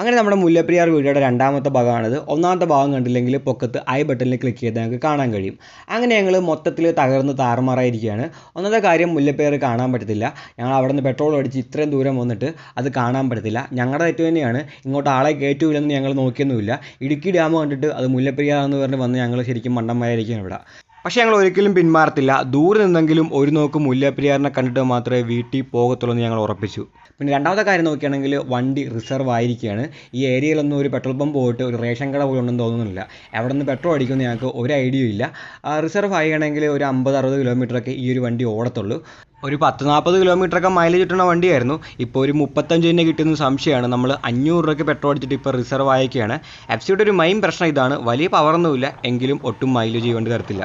അങ്ങനെ നമ്മുടെ മുല്ലപ്പെരിയാർ വീഡിയോയുടെ രണ്ടാമത്തെ ഭാഗമാണിത്. ഒന്നാമത്തെ ഭാഗം കണ്ടില്ലെങ്കിൽ പൊക്കത്ത് ഐ ബട്ടണിൽ ക്ലിക്ക് ചെയ്താൽ നിങ്ങൾക്ക് കാണാൻ കഴിയും. അങ്ങനെ ഞങ്ങൾ മൊത്തത്തിൽ തകർന്ന് താറുമാറായിരിക്കുകയാണ്. ഒന്നാമത്തെ കാര്യം മുല്ലപ്പെരിയാർ കാണാൻ പറ്റത്തില്ല. ഞങ്ങൾ അവിടെ നിന്ന് പെട്രോൾ അടിച്ച് ഇത്രയും ദൂരം വന്നിട്ട് അത് കാണാൻ പറ്റത്തില്ല. ഞങ്ങളുടെ തെറ്റ് തന്നെയാണ്. ഇങ്ങോട്ട് ആളെ കയറ്റൂലെന്ന് ഞങ്ങൾ നോക്കിയൊന്നുമില്ല. ഇടുക്കി ഡാം കണ്ടിട്ട് അത് മുല്ലപ്പെരിയാർ എന്ന് പറഞ്ഞ് വന്ന് ഞങ്ങൾ ശരിക്കും മണ്ടന്മാരായിരിക്കുകയാണ് ഇവിടെ. പക്ഷേ ഞങ്ങൾ ഒരിക്കലും പിന്മാറത്തില്ല. ദൂരെ നിന്നെങ്കിലും ഒരു നോക്ക് മുല്ലപ്പെരിയാറിനെ കണ്ടിട്ട് മാത്രമേ വീട്ടിൽ പോകത്തുള്ളൂ എന്ന് ഞങ്ങൾ ഉറപ്പിച്ചു. പിന്നെ രണ്ടാമത്തെ കാര്യം നോക്കുകയാണെങ്കിൽ വണ്ടി റിസർവ് ആയിരിക്കുകയാണ്. ഈ ഏരിയയിലൊന്നും ഒരു പെട്രോൾ പമ്പ് പോയിട്ട് ഒരു റേഷൻ കട പോലും ഉണ്ടെന്ന് തോന്നുന്നില്ല. എവിടെ നിന്ന് പെട്രോൾ അടിക്കുമെന്ന് ഞങ്ങൾക്ക് ഒരു ഐഡിയയും ഇല്ല. റിസർവ് ആയിരിക്കണമെങ്കിൽ ഒരു അമ്പത് അറുപത് കിലോമീറ്ററൊക്കെ ഈ ഒരു വണ്ടി ഓടത്തുള്ളൂ. ഒരു പത്ത് നാൽപ്പത് കിലോമീറ്ററൊക്കെ മൈലേജ് കിട്ടുന്ന വണ്ടിയായിരുന്നു. ഇപ്പോൾ ഒരു മുപ്പത്തഞ്ച് തന്നെ കിട്ടുന്ന സംശയമാണ്. നമ്മൾ അഞ്ഞൂറ് രൂപയ്ക്ക് പെട്രോൾ അടിച്ചിട്ട് ഇപ്പോൾ റിസർവ് ആയിരിക്കുകയാണ് എഫ്സിയുടെ ഒരു മെയിൻ പ്രശ്നം ഇതാണ്. വലിയ പവറൊന്നുമില്ല എങ്കിലും ഒട്ടും മൈലേജ് ഈ വണ്ടി തരത്തില്ല.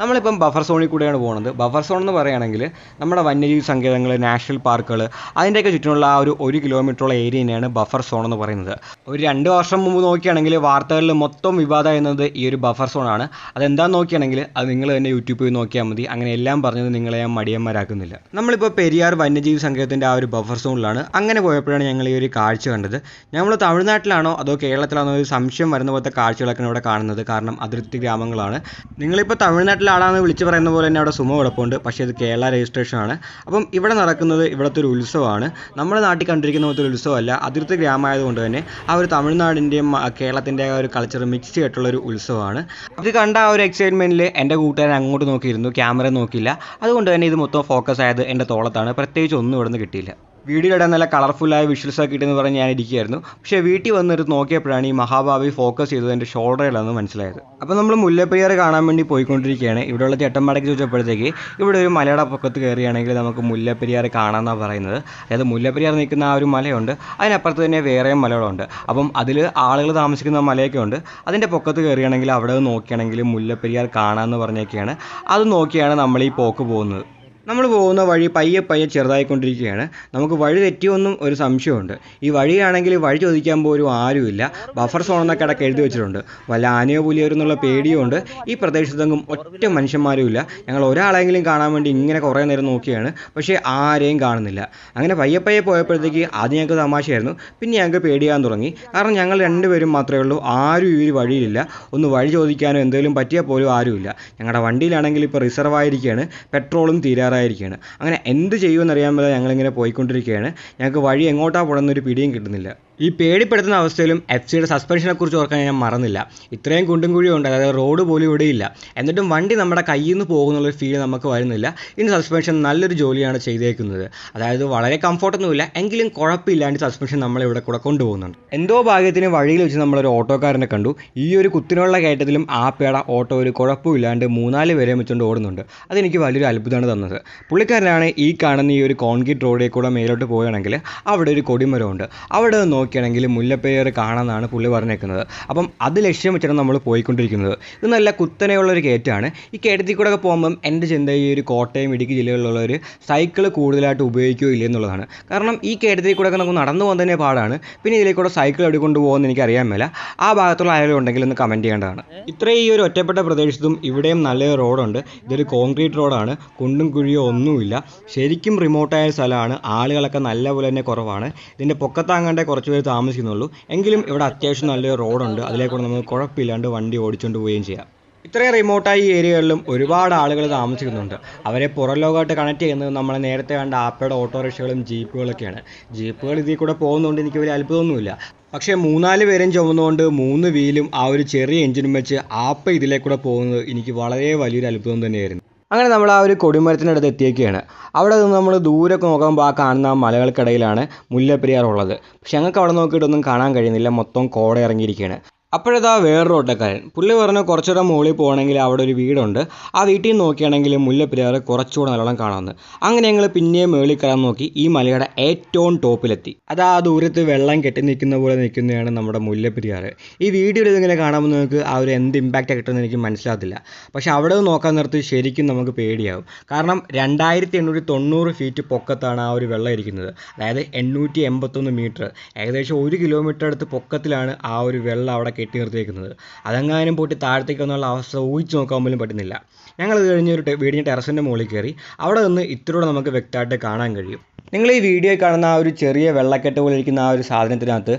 നമ്മളിപ്പം ബഫർ സോണിൽ കൂടെയാണ് പോകുന്നത് ബഫർ സോൺ എന്ന് പറയുകയാണെങ്കിൽ നമ്മുടെ വന്യജീവി സങ്കേതങ്ങൾ നാഷണൽ പാർക്കുകൾ അതിന്റെയൊക്കെ ചുറ്റുമുള്ള ആ ഒരു ഒരു കിലോമീറ്ററുള്ള ഏരിയ തന്നെയാണ് ബഫർ സോൺ എന്ന് പറയുന്നത്. ഒരു രണ്ട് വർഷം മുമ്പ് നോക്കുകയാണെങ്കിൽ വാർത്തകളിൽ മൊത്തം വിവാദം എന്നത് ഈ ഒരു ബഫർ സോണാണ് അതെന്താണെന്ന് നോക്കുകയാണെങ്കിൽ അത് നിങ്ങൾ തന്നെ യൂട്യൂബിൽ നോക്കിയാൽ മതി. അങ്ങനെ എല്ലാം പറഞ്ഞത് നിങ്ങളെ ഞാൻ മടിയന്മാരാക്കുന്നില്ല. നമ്മളിപ്പോൾ പെരിയാർ വന്യജീവി സങ്കേതത്തിന്റെ ആ ഒരു ബഫർ സോണിലാണ് അങ്ങനെ പോയപ്പോഴാണ് ഞങ്ങൾ ഈ ഒരു കാഴ്ച കണ്ടത്. നമ്മൾ തമിഴ്നാട്ടിലാണോ അതോ കേരളത്തിലാണോ ഒരു സംശയം വരുന്ന പോലത്തെ കാഴ്ചകളൊക്കെയാണ് ഇവിടെ കാണുന്നത്? കാരണം അതിർത്തി ഗ്രാമങ്ങളാണ്. നിങ്ങളിപ്പോൾ തമിഴ്നാട്ടിൽ ആളാണെന്ന് വിളിച്ച് പറയുന്ന പോലെ തന്നെ അവിടെ സുമോ കിടപ്പുണ്ട് പക്ഷേ ഇത് കേരള രജിസ്ട്രേഷൻ ആണ്. അപ്പം ഇവിടെ നടക്കുന്നത് ഇവിടുത്തെ ഒരു ഉത്സവമാണ്. നമ്മുടെ നാട്ടിൽ കണ്ടിരിക്കുന്ന പോലത്തെ ഒരു ഉത്സവമല്ല. അതിർത്തി ഗ്രാമമായതുകൊണ്ട് തന്നെ ആ ഒരു തമിഴ്നാടിന്റെയും കേരളത്തിന്റെ ആ ഒരു കൾച്ചർ മിക്സ് ചെയ്തിട്ടുള്ള ഒരു ഉത്സവമാണ്. അത് കണ്ട ആ ഒരു എക്സൈറ്റ്മെന്റിൽ എന്റെ കൂട്ടുകാരൻ അങ്ങോട്ട് നോക്കിയിരുന്നു. ക്യാമറ നോക്കിയില്ല. അതുകൊണ്ട് തന്നെ ഇത് മൊത്തം ഫോക്കസ് ആയത് എന്റെ തോളത്താണ്. പ്രത്യേകിച്ച് ഒന്നും ഇവിടെ നിന്ന് കിട്ടിയില്ല. വീഡിയോയിലിടാൻ നല്ല കളർഫുള്ളായ വിഷ്വൽസ് ഒക്കെ കിട്ടുമെന്ന് പറഞ്ഞ് ഞാൻ ഇരിക്കുകയായിരുന്നു. പക്ഷേ വീട്ടിൽ വന്നിട്ട് നോക്കിയപ്പോഴാണ് ഈ മഹാഭാവി ഫോക്കസ് ചെയ്തത് എന്റെ ഷോൾഡറിലാണെന്ന് മനസ്സിലായത്. അപ്പോൾ നമ്മൾ മുല്ലപ്പെരിയാർ കാണാൻ വേണ്ടി പോയിക്കൊണ്ടിരിക്കുകയാണ്. ഇവിടെയുള്ള ചേട്ടന്മാരൊക്കെ ചോദിച്ചപ്പോഴത്തേക്ക് ഇവിടെ ഒരു മലയുടെ പൊക്കത്ത് കയറിയാണെങ്കിൽ നമുക്ക് മുല്ലപ്പെരിയാർ കാണാമെന്നാണ് പറയുന്നത്. അതായത് മുല്ലപ്പെരിയാർ നിൽക്കുന്ന ആ ഒരു മലയുണ്ട്. അതിനപ്പുറത്ത് തന്നെ വേറെയും മലകളുണ്ട്. അപ്പം അതിൽ ആളുകൾ താമസിക്കുന്ന മലയൊക്കെ ഉണ്ട്. അതിന്റെ പൊക്കത്ത് കയറിയാണെങ്കിൽ അവിടെ നോക്കിയാണെങ്കിൽ മുല്ലപ്പെരിയാർ കാണാമെന്ന് പറഞ്ഞൊക്കെയാണ് അത് നോക്കിയാണ് നമ്മൾ ഈ പോക്ക് പോകുന്നത്. നമ്മൾ പോകുന്ന വഴി പയ്യെ പയ്യെ ചെറുതായിക്കൊണ്ടിരിക്കുകയാണ്. നമുക്ക് വഴി തെറ്റിയൊന്നും ഒരു സംശയമുണ്ട്. ഈ വഴിയാണെങ്കിൽ വഴി ചോദിക്കാൻ പോലും ആരുമില്ല. ബഫർ സോൺ എന്നൊക്കെ ഇടയ്ക്ക് എഴുതി വെച്ചിട്ടുണ്ട്. വല്ല ആനയോ പുലിയോ എന്നുള്ള പേടിയുമുണ്ട്. ഈ പ്രദേശത്തെങ്ങും ഒറ്റ മനുഷ്യന്മാരുമില്ല. ഞങ്ങൾ ഒരാളെങ്കിലും കാണാൻ വേണ്ടി ഇങ്ങനെ കുറേ നേരം നോക്കിയാണ്. പക്ഷേ ആരെയും കാണുന്നില്ല. അങ്ങനെ പയ്യെ പയ്യെ പോയപ്പോഴത്തേക്ക് ആദ്യം ഞങ്ങൾക്ക് തമാശയായിരുന്നു. പിന്നെ ഞങ്ങൾക്ക് പേടിയാൻ തുടങ്ങി. കാരണം ഞങ്ങൾ രണ്ടുപേരും മാത്രമേ ഉള്ളൂ. ആരും ഈ വഴിയിലില്ല. ഒന്ന് വഴി ചോദിക്കാനോ എന്തെങ്കിലും പറ്റിയാൽ പോലും ആരുമില്ല. ഞങ്ങളുടെ വണ്ടിയിലാണെങ്കിൽ ഇപ്പോൾ റിസർവ് ആയിരിക്കുകയാണ്. പെട്രോളും തീരാറായിരിക്കുകയാണ് അങ്ങനെ എന്ത് ചെയ്യുമെന്ന് അറിയാൻ മേലെ ഞങ്ങളിങ്ങനെ പോയിക്കൊണ്ടിരിക്കുകയാണ്. ഞങ്ങൾക്ക് വഴി എങ്ങോട്ടാണ് പോകണമെന്നൊരു പിടിയും കിട്ടുന്നില്ല. ഈ പേടിപ്പെടുത്തുന്ന അവസ്ഥയിലും എഫ് സിയുടെ സസ്പെൻഷനെ കുറിച്ച് ഓർക്കാൻ ഞാൻ മറന്നില്ല. ഇത്രയും കുണ്ടും കുഴിയും ഉണ്ട്. അതായത് റോഡ് പോലും ഇവിടെ ഇല്ല. എന്നിട്ടും വണ്ടി നമ്മുടെ കയ്യിൽ നിന്ന് പോകുന്നുള്ളൊരു ഫീൽ നമുക്ക് വരുന്നില്ല. ഇനി സസ്പെൻഷൻ നല്ലൊരു ജോലിയാണ് ചെയ്തേക്കുന്നത്. അതായത് വളരെ കംഫർട്ടൊന്നുമില്ല എങ്കിലും കുഴപ്പമില്ലാണ്ട് സസ്പെൻഷൻ നമ്മളെ ഇവിടെ കൂടെ കൊണ്ടുപോകുന്നുണ്ട്. എന്തോ ഭാഗ്യത്തിന് വഴിയിൽ വെച്ച് നമ്മളൊരു ഓട്ടോക്കാരനെ കണ്ടു. ഈ ഒരു കുത്തിനുള്ള കയറ്റത്തിലും ആ പേട ഓട്ടോ ഒരു കുഴപ്പമില്ലാണ്ട് മൂന്നാൽ പേരെ വെച്ചുകൊണ്ട് ഓടുന്നുണ്ട്. അതെനിക്ക് വലിയൊരു അത്ഭുതമാണ് തന്നത്. പുള്ളിക്കാരനാണ് ഈ കാണുന്ന ഈ ഒരു കോൺക്രീറ്റ് റോഡിൽ കൂടെ മേലോട്ട് പോവുകയാണെങ്കിൽ അവിടെ ഒരു കൊടിമരമുണ്ട്. അവിടെ നിന്ന് നോക്കുകയാണെങ്കിൽ മുല്ലപ്പെരിയാർ കാണാമെന്നാണ് പുള്ളി പറഞ്ഞേക്കുന്നത്. അപ്പം അത് ലക്ഷ്യം വെച്ചാണ് നമ്മൾ പോയിക്കൊണ്ടിരിക്കുന്നത്. ഇത് നല്ല കുത്തനെയുള്ളൊരു കയറ്റാണ്. ഈ കയറ്റത്തിൽ കൂടെ ഒക്കെ പോകുമ്പം എന്റെ ചിന്ത ഈ ഒരു കോട്ടയം ഇടുക്കി ജില്ലകളിലുള്ളവർ സൈക്കിൾ കൂടുതലായിട്ട് ഉപയോഗിക്കുകയോ ഇല്ല എന്നുള്ളതാണ്. കാരണം ഈ കയറ്റത്തിൽ കൂടെ ഒക്കെ നമുക്ക് നടന്നു പോകാൻ തന്നെ പാടാണ്. പിന്നെ ഇതിലേക്കൂടെ സൈക്കിൾ എടുക്കൊണ്ട് പോകുമെന്ന് എനിക്ക് അറിയാൻ മേല. ആ ഭാഗത്തുള്ള ആരെങ്കിലും ഉണ്ടെങ്കിൽ ഒന്ന് കമന്റ് ചെയ്യേണ്ടതാണ്. ഇത്രയും ഈ ഒരു ഒറ്റപ്പെട്ട പ്രദേശത്തും ഇവിടെയും നല്ലൊരു റോഡുണ്ട്. ഇതൊരു കോൺക്രീറ്റ് റോഡാണ്. കുണ്ടും കുഴിയോ ഒന്നുമില്ല. ശരിക്കും റിമോട്ടായ സ്ഥലമാണ്. ആളുകളൊക്കെ നല്ലപോലെ തന്നെ കുറവാണ്. ഇതിന്റെ പൊക്കത്താങ്ങാണ്ട് കുറച്ച് താമസിക്കുന്നുള്ളൂ. എങ്കിലും ഇവിടെ അത്യാവശ്യം നല്ലൊരു റോഡുണ്ട്. അതിലേക്കൂടെ നമുക്ക് കുഴപ്പമില്ലാണ്ട് വണ്ടി ഓടിച്ചുകൊണ്ട് പോവുകയും ചെയ്യാം. ഇത്രയും റിമോട്ടായി ഏരിയകളിലും ഒരുപാട് ആളുകൾ താമസിക്കുന്നുണ്ട്. അവരെ പുറം ലോകമായിട്ട് കണക്ട് ചെയ്യുന്നത് നമ്മൾ നേരത്തെ കണ്ട ആപ്പയുടെ ഓട്ടോറിക്ഷകളും ജീപ്പുകളൊക്കെയാണ്. ജീപ്പുകൾ ഇതിൽ കൂടെ പോകുന്നതുകൊണ്ട് എനിക്ക് വലിയ അത്ഭുതമൊന്നുമില്ല. പക്ഷേ മൂന്നാൽ പേരും ചുമന്നുകൊണ്ട് മൂന്ന് വീലും ആ ഒരു ചെറിയ എഞ്ചിനും വെച്ച് ആപ്പ് ഇതിലേക്കൂടെ പോകുന്നത് എനിക്ക് വളരെ വലിയൊരു അത്ഭുതം തന്നെയായിരുന്നു. അങ്ങനെ നമ്മൾ ആ ഒരു കൊടിമരത്തിനടുത്ത് എത്തിയേക്കുകയാണ് അവിടെ നിന്ന് നമ്മൾ ദൂരെ നോക്കുമ്പോൾ ആ കാണുന്ന ആ മലകൾക്കിടയിലാണ് മുല്ലപ്പെരിയാർ ഉള്ളത്. പക്ഷേ ഞങ്ങൾക്ക് അവിടെ നോക്കിയിട്ടൊന്നും കാണാൻ കഴിയുന്നില്ല. മൊത്തം കോട ഇറങ്ങിയിരിക്കുകയാണ്. അപ്പോഴതാ വേറൊരു ഓട്ടക്കാരൻ. പുള്ളി പറഞ്ഞു കുറച്ചുകൂടെ മുകളിൽ പോകണമെങ്കിൽ അവിടെ ഒരു വീടുണ്ട്. ആ വീട്ടിൽ നിന്ന് നോക്കുകയാണെങ്കിൽ മുല്ലപ്പെരിയാറ് കുറച്ചുകൂടെ നല്ലോണം കാണാമെന്ന് അങ്ങനെ ഞങ്ങൾ പിന്നെയും മുകളിൽ കയറാൻ നോക്കി. ഈ മലയുടെ ഏറ്റവും ടോപ്പിലെത്തി. അത് ആ ദൂരത്ത് വെള്ളം കെട്ടി നിൽക്കുന്ന പോലെ നിൽക്കുന്നതാണ് നമ്മുടെ മുല്ലപ്പെരിയാറ് ഈ വീഡിയോയിൽ ഇതിങ്ങനെ കാണുമ്പോൾ നിങ്ങൾക്ക് ആ ഒരു എന്ത് ഇമ്പാക്റ്റ് കിട്ടുമെന്ന് എനിക്ക് മനസ്സിലാകത്തില്ല. പക്ഷേ അവിടെ നിന്ന് നോക്കാൻ നിർത്തി ശരിക്കും നമുക്ക് പേടിയാവും. കാരണം രണ്ടായിരത്തി എണ്ണൂറ്റി തൊണ്ണൂറ് ഫീറ്റ് പൊക്കത്താണ് ആ ഒരു വെള്ളം ഇരിക്കുന്നത്. അതായത് എണ്ണൂറ്റി എൺപത്തൊന്ന് മീറ്റർ ഏകദേശം ഒരു കിലോമീറ്റർ അടുത്ത് പൊക്കത്തിലാണ് ആ ഒരു വെള്ളം അവിടെ കെട്ടി നിർത്തിയേക്കുന്നത് അതെങ്ങാനും പോയിട്ട് താഴത്തേക്ക് വന്നുള്ള അവസ്ഥ ഊഹിച്ച് നോക്കാൻ പോലും പറ്റുന്നില്ല. ഞങ്ങൾ കഴിഞ്ഞ് ഒരു വീടിന്റെ ടെറസിന്റെ മുകളിൽ കയറി. അവിടെ നിന്ന് ഇത്രയോടെ നമുക്ക് വ്യക്തമായിട്ട് കാണാൻ കഴിയും. നിങ്ങൾ ഈ വീഡിയോയിൽ കാണുന്ന ആ ഒരു ചെറിയ വെള്ളക്കെട്ട് പോലെ ഇരിക്കുന്ന ആ ഒരു സാധനത്തിനകത്ത്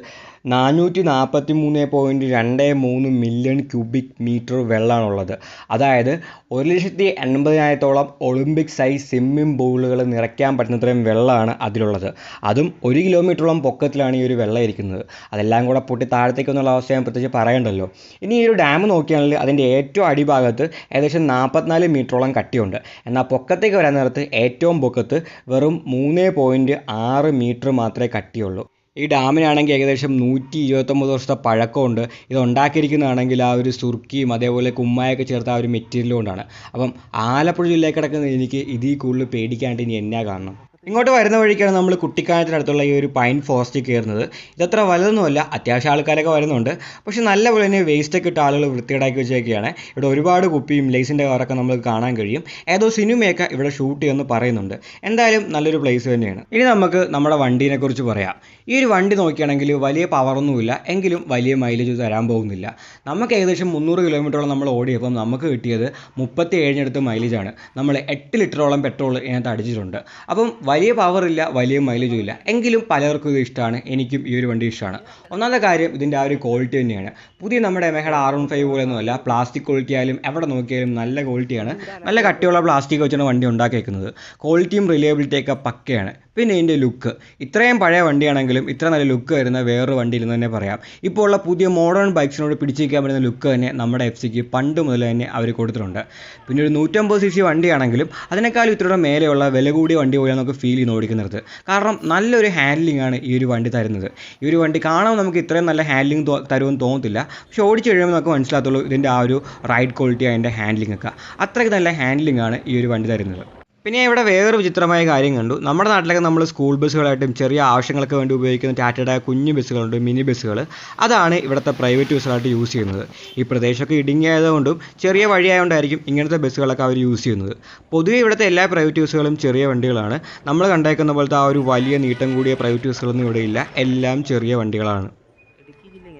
നാനൂറ്റി നാൽപ്പത്തി മൂന്ന് പോയിന്റ് രണ്ട് മൂന്ന് മില്യൺ ക്യൂബിക് മീറ്റർ വെള്ളമാണുള്ളത് അതായത് ഒരു ലക്ഷത്തി എൺപതിനായിരത്തോളം ഒളിമ്പിക് സൈസ് സ്വിമ്മിംഗ് പൂളുകൾ നിറയ്ക്കാൻ പറ്റുന്നത്രയും വെള്ളമാണ് അതിലുള്ളത്. അതും ഒരു കിലോമീറ്ററോളം പൊക്കത്തിലാണ് ഈ ഒരു വെള്ളം ഇരിക്കുന്നത് അതെല്ലാം കൂടെ പൊട്ടി താഴത്തേക്ക് എന്നുള്ള അവസ്ഥ ഞാൻ പ്രത്യേകിച്ച് പറയണ്ടല്ലോ. ഇനി ഈ ഒരു ഡാം നോക്കിയാണെങ്കിൽ അതിന്റെ ഏറ്റവും അടിഭാഗത്ത് ഏകദേശം നാൽപ്പത്തിനാല് മീറ്ററോളം കട്ടിയുണ്ട്. എന്നാൽ പൊക്കത്തേക്ക് വരാൻ നേരത്ത് ഏറ്റവും പൊക്കത്ത് വെറും മൂന്ന് പോയിന്റ് ആറ് മീറ്റർ മാത്രമേ കട്ടിയുള്ളൂ. ഈ ഡാമിനാണെങ്കിൽ ഏകദേശം നൂറ്റി ഇരുപത്തൊമ്പത് വർഷത്തെ പഴക്കമുണ്ട്. ഇത് ഉണ്ടാക്കിയിരിക്കുന്നതാണെങ്കിൽ ആ ഒരു സുർക്കിയും അതേപോലെ കുമ്മായൊക്കെ ചേർത്ത ആ ഒരു മെറ്റീരിയൽ കൊണ്ടാണ്. അപ്പം ആലപ്പുഴ ജില്ലയിൽ കിടക്കുന്ന എനിക്ക് ഇതിൽ കൂടുതൽ പേടിക്കാണ്ട് ഇനി എന്നാ കാണണം. ഇങ്ങോട്ട് വരുന്ന വഴിക്കാണ് നമ്മൾ കുട്ടിക്കാനത്തിനടുത്തുള്ള ഈ ഒരു പൈൻ ഫോറസ്റ്റ് കയറുന്നത്. ഇതത്ര വലുതൊന്നുമല്ല അത്യാവശ്യം ആൾക്കാരൊക്കെ വരുന്നുണ്ട്. പക്ഷേ നല്ല പോലെ തന്നെ വേസ്റ്റൊക്കെ ഇട്ട് ആളുകൾ വൃത്തികേടാക്കി വെച്ചേക്കുകയാണ് ഇവിടെ ഒരുപാട് കുപ്പിയും ലേസിന്റെ കവറൊക്കെ നമുക്ക് കാണാൻ കഴിയും. ഏതോ സിനിമയൊക്കെ ഇവിടെ ഷൂട്ട് ചെയ്യുമെന്ന് പറയുന്നുണ്ട്. എന്തായാലും നല്ലൊരു പ്ലേസ് തന്നെയാണ്. ഇനി നമുക്ക് നമ്മുടെ വണ്ടീനെ കുറിച്ച് പറയാം. ഈ ഒരു വണ്ടി നോക്കുകയാണെങ്കിൽ വലിയ പവറൊന്നുമില്ല എങ്കിലും വലിയ മൈലേജ് തരാൻ പോകുന്നില്ല. നമുക്ക് ഏകദേശം മുന്നൂറ് കിലോമീറ്ററോളം നമ്മൾ ഓടിയപ്പം നമുക്ക് കിട്ടിയത് മുപ്പത്തി ഏഴിനടുത്ത് മൈലേജാണ് നമ്മൾ എട്ട് ലിറ്ററോളം പെട്രോൾ ഇതിനകത്ത് അടിച്ചിട്ടുണ്ട്. അപ്പം വലിയ പവറില്ല വലിയ മൈലേജും ഇല്ല. എങ്കിലും പലർക്കും ഇത് ഇഷ്ടമാണ് എനിക്കും ഈ ഒരു വണ്ടി ഇഷ്ടമാണ് ഒന്നാമത്തെ കാര്യം ഇതിന്റെ ആ ഒരു ക്വാളിറ്റി തന്നെയാണ്. പുതിയ നമ്മുടെ മെഹഡ ആർ വൺ ഫൈവ് പോലെയൊന്നുമല്ല പ്ലാസ്റ്റിക് ക്വാളിറ്റി ആയാലും എവിടെ നോക്കിയാലും നല്ല ക്വാളിറ്റിയാണ് നല്ല കട്ടിയുള്ള പ്ലാസ്റ്റിക് വെച്ചാണ് വണ്ടി ഉണ്ടാക്കിയേക്കുന്നത്. ക്വാളിറ്റിയും റിലയബിലിറ്റിയൊക്കെ പക്കയാണ്. പിന്നെ ഇതിന്റെ ലുക്ക് ഇത്രയും പഴയ വണ്ടിയാണെങ്കിലും ഇത്ര നല്ല ലുക്ക് വരുന്ന വേറൊരു വണ്ടിയില്ലെന്ന് തന്നെ പറയാം. ഇപ്പോൾ ഉള്ള പുതിയ മോഡേൺ ബൈക്സിനോട് പിടിച്ചിരിക്കാൻ പറ്റുന്ന ലുക്ക് തന്നെ നമ്മുടെ എഫ് സിക്ക് പണ്ട് മുതൽ തന്നെ അവർ കൊടുത്തിട്ടുണ്ട്. പിന്നെ ഒരു നൂറ്റമ്പത് സി സി വണ്ടിയാണെങ്കിലും അതിനേക്കാളും ഇത്രയുടെ മേലെയുള്ള വില കൂടിയ വണ്ടി പോലെയാണ് നമുക്ക് ഫീൽ ചെയ്യുന്ന ഓടിക്കുന്നത്. കാരണം നല്ലൊരു ഹാൻഡ്ലിംഗ് ആണ് ഈ ഒരു വണ്ടി തരുന്നത്. ഈ ഒരു വണ്ടി കാണാൻ നമുക്ക് ഇത്രയും നല്ല ഹാൻഡ്ലിംഗ് തരുമെന്ന് തോന്നത്തില്ല. പക്ഷെ ഓടിച്ച് കഴിയുമ്പോൾ നമുക്ക് മനസ്സിലാത്തുള്ളൂ ഇതിന്റെ ആ ഒരു റൈഡ് ക്വാളിറ്റി അതിന്റെ ഹാൻഡ്ലിംഗ് ഒക്കെ. അത്രയ്ക്ക് നല്ല ഹാൻഡ്ലിംഗ് ആണ് ഈ ഒരു വണ്ടി തരുന്നത്. പിന്നെ ഇവിടെ വേറൊരു വിചിത്രമായ കാര്യം കണ്ടു. നമ്മുടെ നാട്ടിലൊക്കെ നമ്മൾ സ്കൂൾ ബസ്സുകളായിട്ടും ചെറിയ ആവശ്യങ്ങൾക്ക് വേണ്ടി ഉപയോഗിക്കുന്ന ടാറ്റയുടെ കുഞ്ഞു ബസ്സുകളുണ്ട് മിനി ബസ്സുകൾ അതാണ് ഇവിടുത്തെ പ്രൈവറ്റ് ബസ്സുകളായിട്ട് യൂസ് ചെയ്യുന്നത്. ഈ പ്രദേശമൊക്കെ ഇടുങ്ങിയായതുകൊണ്ടും ചെറിയ വഴിയായതുകൊണ്ടായിരിക്കും ഇങ്ങനത്തെ ബസ്സുകളൊക്കെ അവർ യൂസ് ചെയ്യുന്നത്. പൊതുവെ ഇവിടുത്തെ എല്ലാ പ്രൈവറ്റ് ബസ്സുകളും ചെറിയ വണ്ടികളാണ്. നമ്മൾ കണ്ടേക്കുന്ന പോലത്തെ ആ ഒരു വലിയ നീട്ടം കൂടിയ പ്രൈവറ്റ് ബസ്സുകളൊന്നും ഇല്ല. എല്ലാം ചെറിയ വണ്ടികളാണ്.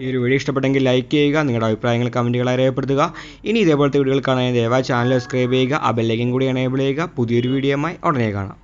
ഈ ഒരു വീഡിയോ ഇഷ്ടപ്പെട്ടെങ്കിൽ ലൈക്ക് ചെയ്യുക നിങ്ങളുടെ അഭിപ്രായങ്ങൾ കമന്റുകളായി രേഖപ്പെടുത്തുക ഇനി ഇതേപോലത്തെ വീഡിയോകൾ കാണാൻ ദയവായി ചാനൽ സബ്സ്ക്രൈബ് ചെയ്യുക ആ ബെല്ലൈക്കൻ കൂടി എനേബിൾ ചെയ്യുക. പുതിയൊരു വീഡിയോയുമായി ഉടനെ കാണാം.